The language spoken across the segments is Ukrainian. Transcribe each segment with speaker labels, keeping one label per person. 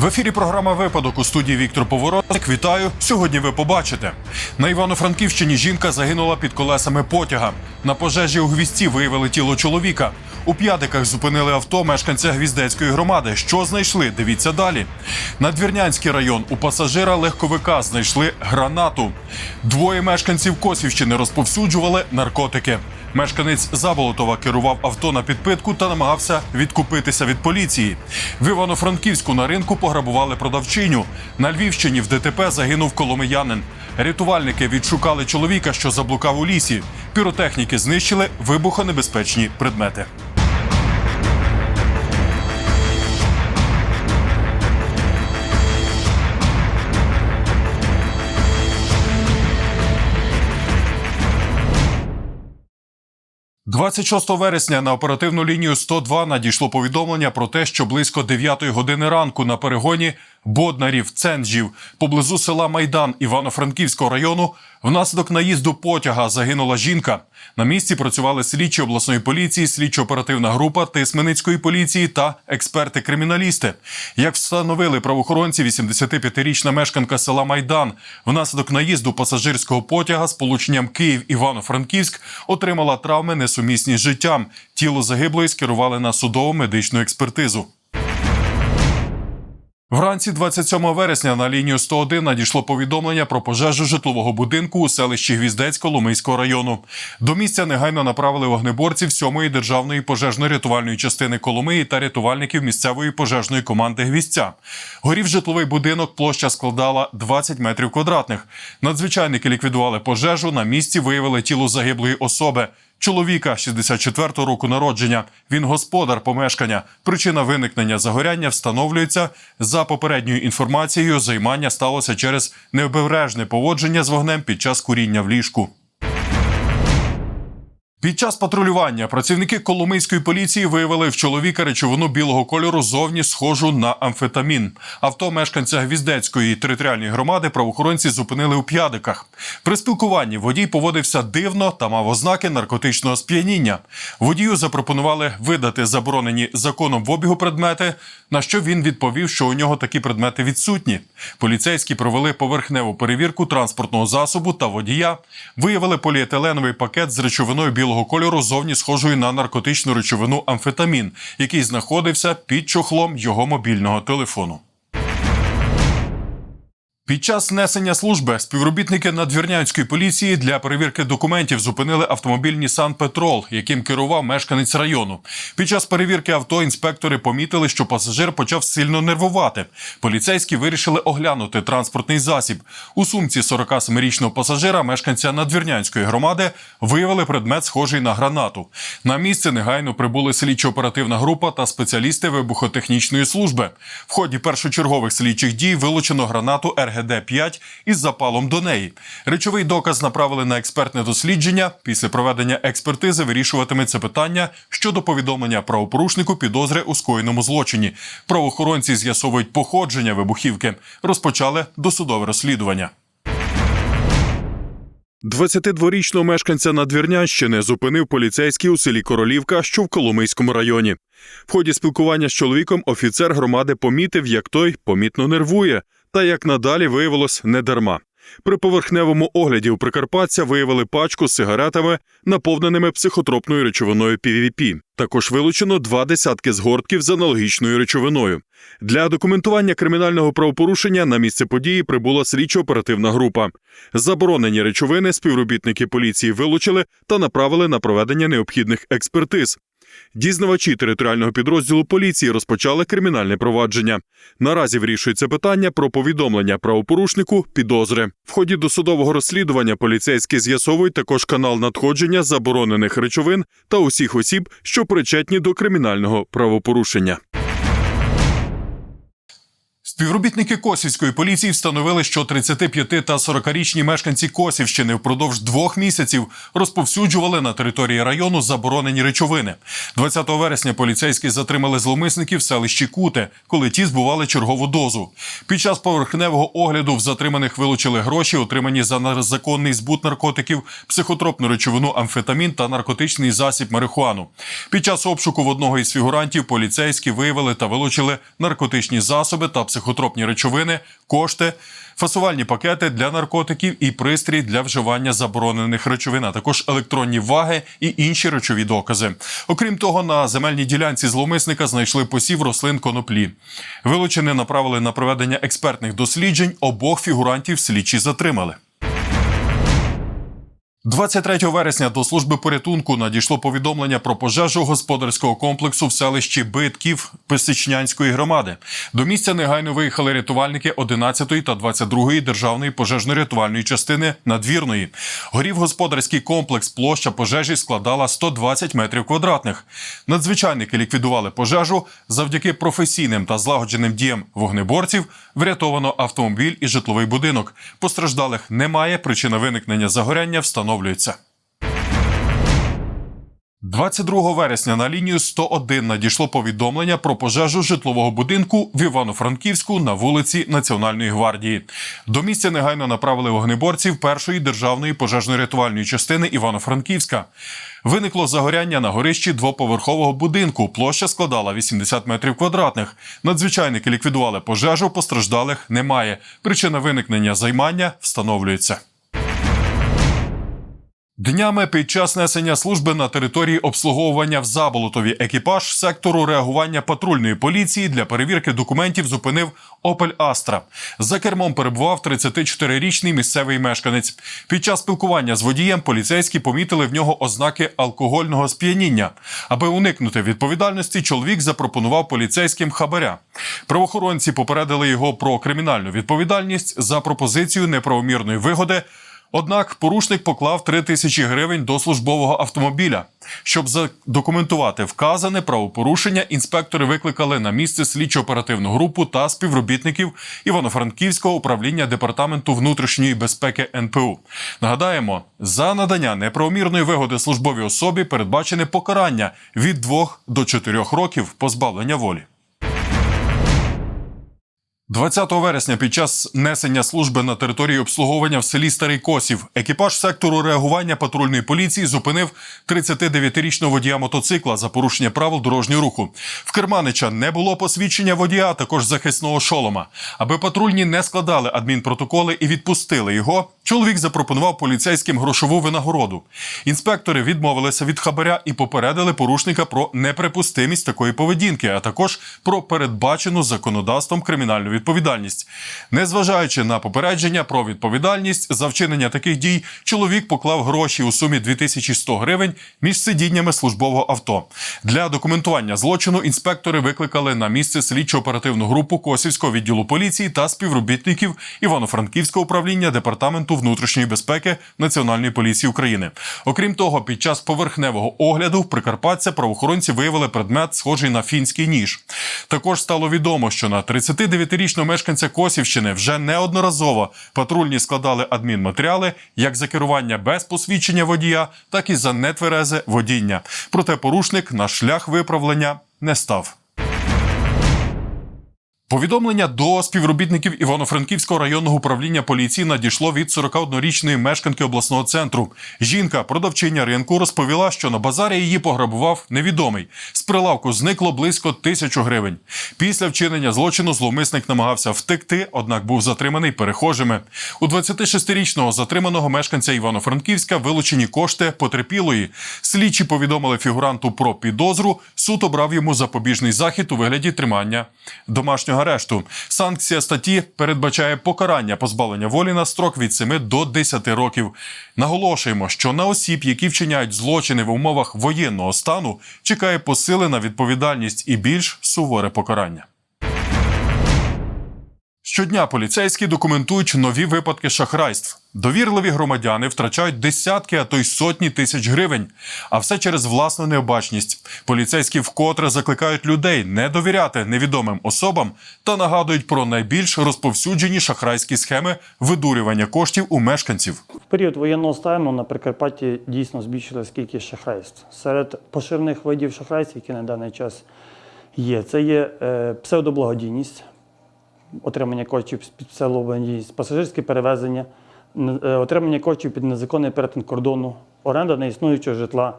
Speaker 1: В ефірі програма Випадок у студії Віктор Поворотник. Вітаю. Сьогодні ви побачите. На Івано-Франківщині жінка загинула під колесами потяга. На пожежі у гвісті виявили тіло чоловіка. У п'ядиках зупинили авто мешканця гвіздецької громади. Що знайшли? Дивіться далі. Надвірнянський район у пасажира легковика знайшли гранату. Двоє мешканців Косівщини розповсюджували наркотики. Мешканець Заболотова керував авто на підпитку та намагався відкупитися від поліції. В Івано-Франківську на ринку пограбували продавчиню. На Львівщині в ДТП загинув коломиянин. Рятувальники відшукали чоловіка, що заблукав у лісі. Піротехніки знищили вибухонебезпечні предмети. – 26 вересня на оперативну лінію 102 надійшло повідомлення про те, що близько 9 години ранку на перегоні Боднарів Ценжів поблизу села Майдан Івано-Франківського району внаслідок наїзду потяга загинула жінка. На місці працювали слідчі обласної поліції, слідчо-оперативна група Тисменицької поліції та експерти-криміналісти. Як встановили правоохоронці, 85-річна мешканка села Майдан внаслідок наїзду пасажирського потяга з полученням Київ-Івано-Франківськ отримала травми несумісні з життям. Тіло загиблої скерували на судово медичну експертизу. Вранці 27 вересня на лінію 101 надійшло повідомлення про пожежу житлового будинку у селищі Гвіздець Коломийського району. До місця негайно направили вогнеборців 7-ї державної пожежно-рятувальної частини Коломиї та рятувальників місцевої пожежної команди Гвіздця. Горів житловий будинок, площа складала 20 метрів квадратних. Надзвичайники ліквідували пожежу. На місці виявили тіло загиблої особи. Чоловіка 64-го року народження. Він господар помешкання. Причина виникнення загоряння встановлюється за попередньою інформацією. Займання сталося через необережне поводження з вогнем під час куріння в ліжку. Під час патрулювання працівники Коломийської поліції виявили в чоловіка речовину білого кольору зовні схожу на амфетамін. Авто мешканця Гвіздецької територіальної громади правоохоронці зупинили у п'ядиках. При спілкуванні водій поводився дивно та мав ознаки наркотичного сп'яніння. Водію запропонували видати заборонені законом в обігу предмети, на що він відповів, що у нього такі предмети відсутні. Поліцейські провели поверхневу перевірку транспортного засобу та водія, виявили поліетиленовий пакет з речовиною білого кольору зовні схожої на наркотичну речовину амфетамін, який знаходився під чохлом його мобільного телефону. Під час несення служби співробітники надвірнянської поліції для перевірки документів зупинили автомобіль Nissan Petrol, яким керував мешканець району. Під час перевірки авто інспектори помітили, що пасажир почав сильно нервувати. Поліцейські вирішили оглянути транспортний засіб. У сумці 47-річного пасажира, мешканця надвірнянської громади, виявили предмет, схожий на гранату. На місце негайно прибули слідчо-оперативна група та спеціалісти вибухотехнічної служби. В ході першочергових слідчих дій вилучено гранату РГД-5 із запалом до неї. Речовий доказ направили на експертне дослідження. Після проведення експертизи вирішуватиметься питання щодо повідомлення правопорушнику підозри у скоєному злочині. Правоохоронці з'ясовують походження вибухівки. Розпочали досудове розслідування. 22-річного мешканця Надвірнянщини зупинив поліцейський у селі Королівка, що в Коломийському районі. В ході спілкування з чоловіком офіцер громади помітив, як той помітно нервує, та як надалі виявилось недарма. При поверхневому огляді у Прикарпаття виявили пачку з сигаретами, наповненими психотропною речовиною PVP. Також вилучено два десятки згортків з аналогічною речовиною. Для документування кримінального правопорушення на місце події прибула слідчо-оперативна група. Заборонені речовини співробітники поліції вилучили та направили на проведення необхідних експертиз. Дізнавачі територіального підрозділу поліції розпочали кримінальне провадження. Наразі вирішується питання про повідомлення правопорушнику підозри. В ході досудового розслідування поліцейські з'ясовують також канал надходження заборонених речовин та усіх осіб, що причетні до кримінального правопорушення. Співробітники Косівської поліції встановили, що 35 та 40-річні мешканці Косівщини впродовж двох місяців розповсюджували на території району заборонені речовини. 20 вересня поліцейські затримали зловмисників в селищі Куте, коли ті збували чергову дозу. Під час поверхневого огляду в затриманих вилучили гроші, отримані за незаконний збут наркотиків, психотропну речовину амфетамін та наркотичний засіб марихуану. Під час обшуку в одного із фігурантів поліцейські виявили та вилучили наркотичні засоби та психотропні психотропні речовини, кошти, фасувальні пакети для наркотиків і пристрій для вживання заборонених речовин, а також електронні ваги і інші речові докази. Окрім того, на земельній ділянці зловмисника знайшли посів рослин коноплі. Вилучені направили на проведення експертних досліджень. Обох фігурантів слідчі затримали. 23 вересня до служби порятунку надійшло повідомлення про пожежу господарського комплексу в селищі Битків Песичнянської громади. До місця негайно виїхали рятувальники 11 та 22 державної пожежно-рятувальної частини надвірної. Горів господарський комплекс. Площа пожежі складала 120 метрів квадратних. Надзвичайники ліквідували пожежу завдяки професійним та злагодженим діям вогнеборців. Врятовано автомобіль і житловий будинок. Постраждалих немає. Причина виникнення загоряння встановлюється. 22 вересня на лінію 101 надійшло повідомлення про пожежу житлового будинку в Івано-Франківську на вулиці Національної гвардії. До місця негайно направили вогнеборців першої державної пожежно-рятувальної частини Івано-Франківська. Виникло загоряння на горищі двоповерхового будинку. Площа складала 80 метрів квадратних. Надзвичайники ліквідували пожежу, постраждалих немає. Причина виникнення займання встановлюється. Днями під час несення служби на території обслуговування в Заболотові екіпаж сектору реагування патрульної поліції для перевірки документів зупинив Опель Астра. За кермом перебував 34-річний місцевий мешканець. Під час спілкування з водієм поліцейські помітили в нього ознаки алкогольного сп'яніння. Аби уникнути відповідальності, чоловік запропонував поліцейським хабаря. Правоохоронці попередили його про кримінальну відповідальність за пропозицію неправомірної вигоди. Однак порушник поклав 3 тисячі гривень до службового автомобіля. Щоб задокументувати вказане правопорушення, інспектори викликали на місце слідчо-оперативну групу та співробітників Івано-Франківського управління департаменту внутрішньої безпеки НПУ. Нагадаємо, за надання неправомірної вигоди службовій особі передбачене покарання від 2 до 4 років позбавлення волі. 20 вересня під час несення служби на території обслуговування в селі Старий Косів екіпаж сектору реагування патрульної поліції зупинив 39-річного водія мотоцикла за порушення правил дорожнього руху. В Керманича не було посвідчення водія, а також захисного шолома. Аби патрульні не складали адмінпротоколи і відпустили його. Чоловік запропонував поліцейським грошову винагороду. Інспектори відмовилися від хабаря і попередили порушника про неприпустимість такої поведінки, а також про передбачену законодавством кримінальну. Незважаючи на попередження про відповідальність за вчинення таких дій, чоловік поклав гроші у сумі 2100 гривень між сидіннями службового авто. Для документування злочину інспектори викликали на місце слідчо-оперативну групу Косівського відділу поліції та співробітників Івано-Франківського управління департаменту внутрішньої безпеки Національної поліції України. Окрім того, під час поверхневого огляду в Прикарпаття правоохоронці виявили предмет, схожий на фінський ніж. Також стало відомо, що на 39-річного мешканця Косівщини вже неодноразово патрульні складали адмінматеріали як за керування без посвідчення водія, так і за нетверезе водіння. Проте порушник на шлях виправлення не став. Повідомлення до співробітників Івано-Франківського районного управління поліції надійшло від 41-річної мешканки обласного центру. Жінка, продавчиня ринку, розповіла, що на базарі її пограбував невідомий. З прилавку зникло близько тисячу гривень. Після вчинення злочину зловмисник намагався втекти, однак був затриманий перехожими. У 26-річного затриманого мешканця Івано-Франківська вилучені кошти потерпілої. Слідчі повідомили фігуранту про підозру. Суд обрав йому запобіжний захід у вигляді тримання домашнього арешту. Санкція статті передбачає покарання позбавлення волі на строк від 7 до 10 років. Наголошуємо, що на осіб, які вчиняють злочини в умовах воєнного стану, чекає посилена відповідальність і більш суворе покарання. Щодня поліцейські документують нові випадки шахрайств. Довірливі громадяни втрачають десятки, а то й сотні тисяч гривень. А все через власну необачність. Поліцейські вкотре закликають людей не довіряти невідомим особам та нагадують про найбільш розповсюджені шахрайські схеми видурювання коштів у мешканців.
Speaker 2: В період воєнного стану на Прикарпатті дійсно збільшилась кількість шахрайств. Серед поширених видів шахрайств, які на даний час є, це є е, псевдоблагодійність, отримання коштів під псевдоблагодійність, пасажирське перевезення, е, отримання коштів під незаконний перетин кордону, оренда неіснуючого житла,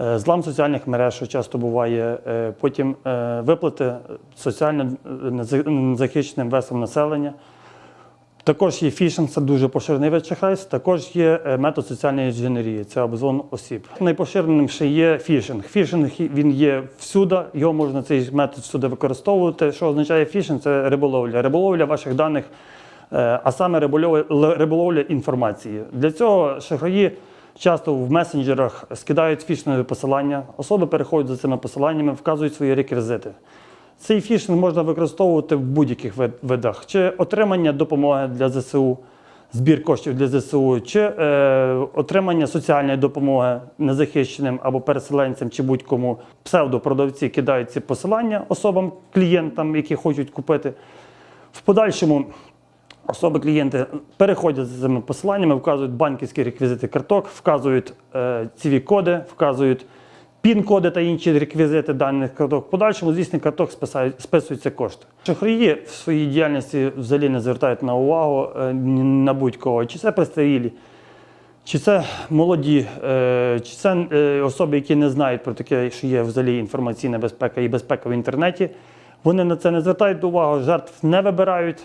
Speaker 2: Е, Злам соціальних мереж, що часто буває, е, потім виплати соціально неза- незахищеним весом населення. Також є фішинг, це дуже поширений вид. Також є е, метод соціальної інженерії, це обзвон осіб. Найпоширеним ще є фішинг. Фішинг він є всюди, його можна цей метод всюди використовувати. Що означає фішинг? Це риболовля. Риболовля ваших даних, е, а саме риболовля, риболовля інформації. Для цього шахраї часто в месенджерах скидають фішингові посилання. Особи переходять за цими посиланнями, вказують свої реквізити. Цей фішинг можна використовувати в будь-яких видах: чи отримання допомоги для ЗСУ, збір коштів для ЗСУ, чи е, отримання соціальної допомоги незахищеним або переселенцям, чи будь-кому. Псевдопродавці кидають ці посилання особам, клієнтам, які хочуть купити. В подальшому особи клієнти переходять за цими посиланнями, вказують банківські реквізити карток, вказують е, ціві коди, вказують пін-коди та інші реквізити даних карток. В подальшому з їхніх карток списуються кошти. Шахраї в своїй діяльності взагалі не звертають на увагу е, на будь-кого. Чи це пристарілі, чи це молоді, е, чи це е, особи, які не знають про таке, що є взагалі інформаційна безпека і безпека в інтернеті. Вони на це не звертають увагу, жертв не вибирають,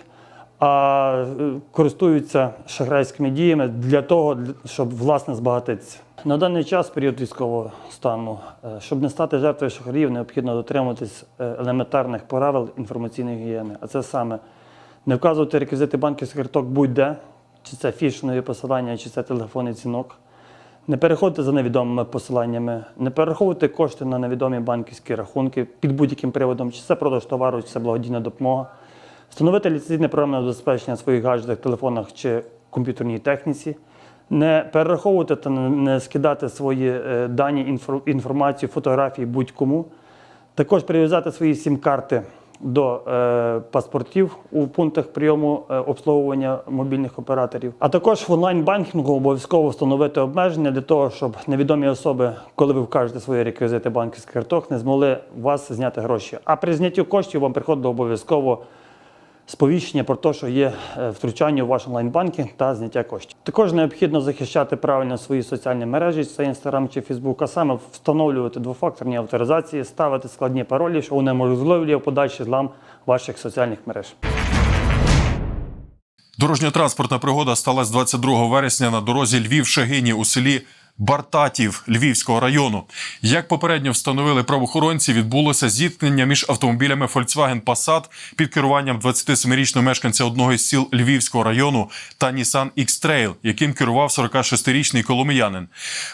Speaker 2: а користуються шахрайськими діями для того, щоб власне збагатитися. На даний час, період військового стану, е, щоб не стати жертвою шахраїв, необхідно дотримуватись е, елементарних правил інформаційної гігієни. А це саме не вказувати реквізити банківських карток будь-де, чи це фішингові посилання, чи це телефонний дзвінок. Не переходити за невідомими посиланнями, не перераховувати кошти на невідомі банківські рахунки під будь-яким приводом, чи це продаж товару, чи це благодійна допомога. Встановити ліцензійне програмне забезпечення на своїх гаджетах, телефонах чи комп'ютерній техніці. Не перераховувати та не- скидати свої е, дані, інфор- інформацію, фотографії будь-кому. Також прив'язати свої сім-карти до е, паспортів у пунктах прийому е, обслуговування мобільних операторів. А також в онлайн-банкінгу обов'язково встановити обмеження для того, щоб невідомі особи, коли ви вкажете свої реквізити банківських карток, не змогли вас зняти гроші. А при знятті коштів вам приходило обов'язково сповіщення про те, що є е, втручання у ваш онлайн-банкінг та зняття коштів. Також необхідно захищати правильно свої соціальні мережі, це Instagram чи Facebook, а саме встановлювати двофакторні авторизації, ставити складні паролі, що унеможливлює подальший злам ваших соціальних мереж.
Speaker 1: Дорожньо-транспортна пригода сталася 22 вересня на дорозі Львів-Шагині у селі Бартатів Львівського району. Як попередньо встановили правоохоронці, відбулося зіткнення між автомобілями Volkswagen Passat під керуванням 27-річного мешканця одного із сіл Львівського району та Nissan X-Trail, яким керував 46-річний коломиянин.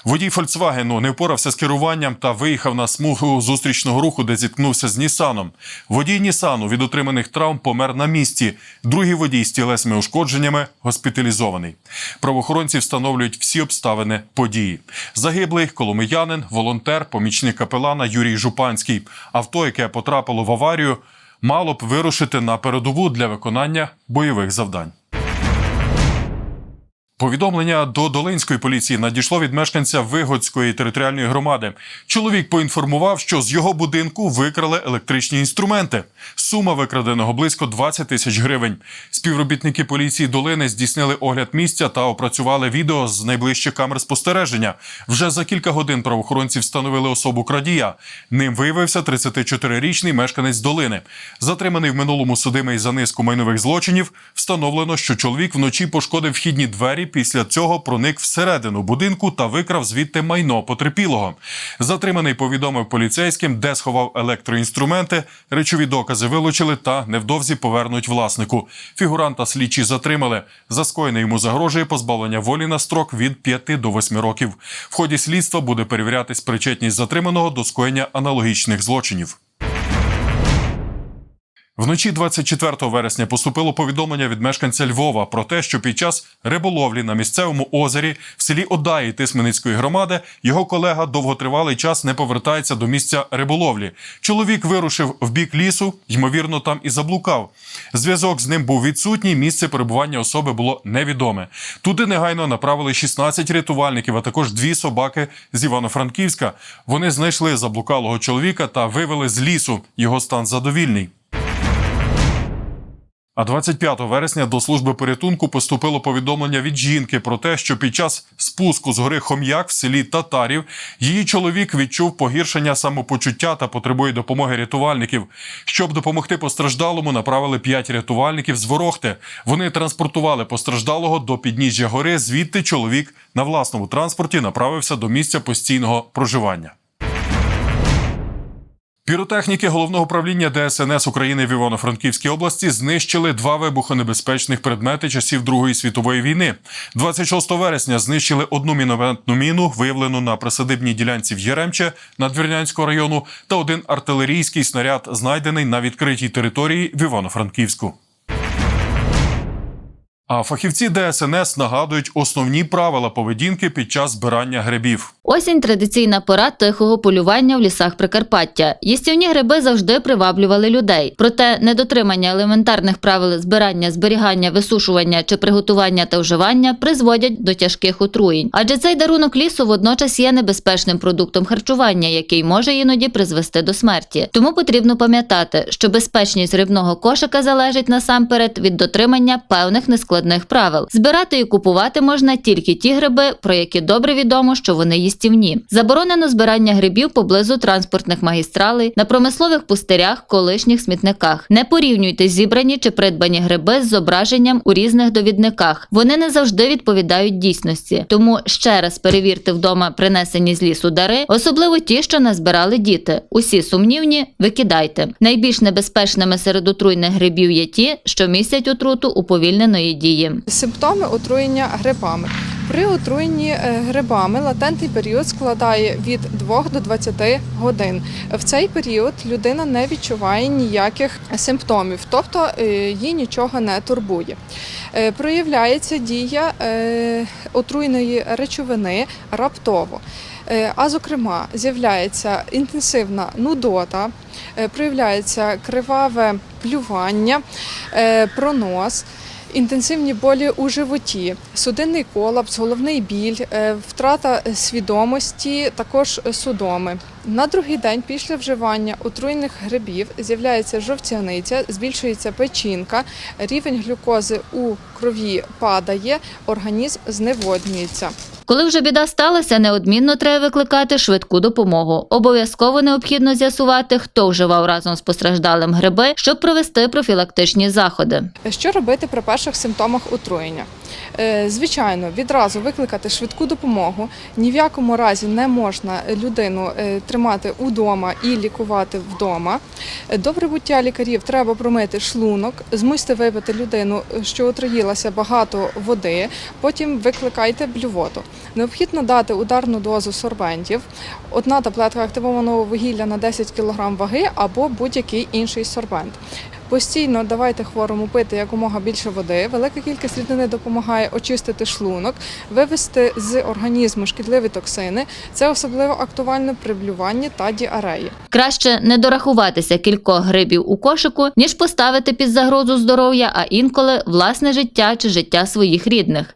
Speaker 1: Водій Volkswagen не впорався з керуванням та виїхав на смугу зустрічного руху, де зіткнувся з Нісаном. Водій Нісану від отриманих травм помер на місці. Другий водій з тілесними ушкодженнями госпіталізований. Правоохоронці встановлюють всі обставини події. Загиблий коломиянин, волонтер, помічник капелана Юрій Жупанський. Авто, яке потрапило в аварію, мало б вирушити на передову для виконання бойових завдань. Повідомлення до Долинської поліції надійшло від мешканця Вигодської територіальної громади. Чоловік поінформував, що з його будинку викрали електричні інструменти. Сума викраденого близько 20 тисяч гривень. Співробітники поліції Долини здійснили огляд місця та опрацювали відео з найближчих камер спостереження. Вже за кілька годин правоохоронці встановили особу крадія. Ним виявився 34-річний мешканець Долини. Затриманий в минулому судимий за низку майнових злочинів. Встановлено, що чоловік вночі пошкодив вхідні двері. Після цього проник всередину будинку та викрав звідти майно потерпілого. Затриманий повідомив поліцейським, де сховав електроінструменти. Речові докази вилучили та невдовзі повернуть власнику. Фігуранта слідчі затримали. За скоєне йому загрожує позбавлення волі на строк від 5 до 8 років. В ході слідства буде перевірятись причетність затриманого до скоєння аналогічних злочинів. Вночі 24 вересня поступило повідомлення від мешканця Львова про те, що під час риболовлі на місцевому озері в селі Одаї Тисменицької громади його колега довготривалий час не повертається до місця риболовлі. Чоловік вирушив в бік лісу, ймовірно, там і заблукав. Зв'язок з ним був відсутній. Місце перебування особи було невідоме. Туди негайно направили 16 рятувальників, а також дві собаки з Івано-Франківська. Вони знайшли заблукалого чоловіка та вивели з лісу. Його стан задовільний. А 25 вересня до служби порятунку поступило повідомлення від жінки про те, що під час спуску з гори Хом'як в селі Татарів її чоловік відчув погіршення самопочуття та потребує допомоги рятувальників. Щоб допомогти постраждалому, направили 5 рятувальників з Ворохти. Вони транспортували постраждалого до підніжжя гори. Звідти чоловік на власному транспорті направився до місця постійного проживання. Піротехніки головного управління ДСНС України в Івано-Франківській області знищили два вибухонебезпечних предмети часів Другої світової війни. 26 вересня знищили одну мінометну міну, виявлену на присадибній ділянці в Єремче Надвірнянського району, та один артилерійський снаряд, знайдений на відкритій території в Івано-Франківську. А фахівці ДСНС нагадують основні правила поведінки під час збирання грибів.
Speaker 3: Осінь традиційна пора тихого полювання в лісах Прикарпаття. Їстівні гриби завжди приваблювали людей. Проте недотримання елементарних правил збирання, зберігання, висушування чи приготування та вживання призводять до тяжких отруєнь. Адже цей дарунок лісу водночас є небезпечним продуктом харчування, який може іноді призвести до смерті. Тому потрібно пам'ятати, що безпечність рибного кошика залежить насамперед від дотримання певних нескладних правил. Збирати і купувати можна тільки ті гриби, про які добре відомо, що вони їстівні. Заборонено збирання грибів поблизу транспортних магістралей, на промислових пустирях, колишніх смітниках. Не порівнюйте зібрані чи придбані гриби з зображенням у різних довідниках. Вони не завжди відповідають дійсності. Тому ще раз перевірте вдома принесені з лісу дари, особливо ті, що назбирали діти. Усі сумнівні викидайте. Найбільш небезпечними серед отруйних грибів є ті, що містять отруту уповільненої дії.
Speaker 4: Симптоми отруєння грибами. При отруєнні е, грибами латентний період складає від 2 до 20 годин. В цей період людина не відчуває ніяких симптомів, тобто е, їй нічого не турбує. Е, Проявляється дія отруйної речовини раптово. А зокрема, з'являється інтенсивна нудота, проявляється криваве плювання, пронос. Інтенсивні болі у животі, судинний колапс, головний біль, е, втрата свідомості, також судоми. На другий день після вживання отруйних грибів з'являється жовтяниця, збільшується печінка, рівень глюкози у крові падає, організм зневоднюється.
Speaker 3: Коли вже біда сталася, неодмінно треба викликати швидку допомогу. Обов'язково необхідно з'ясувати, хто вживав разом з постраждалим гриби, щоб провести профілактичні заходи.
Speaker 4: Що робити при перших симптомах отруєння? Е, Звичайно, відразу викликати швидку допомогу. Ні в якому разі не можна людину е, тримати удома і лікувати вдома. Е, До прибуття лікарів треба промити шлунок, змусити випити людину, що отруїлася багато води. Потім викликайте блювоту. Необхідно дати ударну дозу сорбентів, одна таблетка активованого вугілля на 10 кг ваги або будь-який інший сорбент. Постійно давайте хворому пити якомога більше води. Велика кількість рідини допомагає очистити шлунок, вивести з організму шкідливі токсини. Це особливо актуально при блюванні та діареї.
Speaker 3: Краще не дорахуватися кількох грибів у кошику, ніж поставити під загрозу здоров'я, а інколи власне життя чи життя своїх рідних.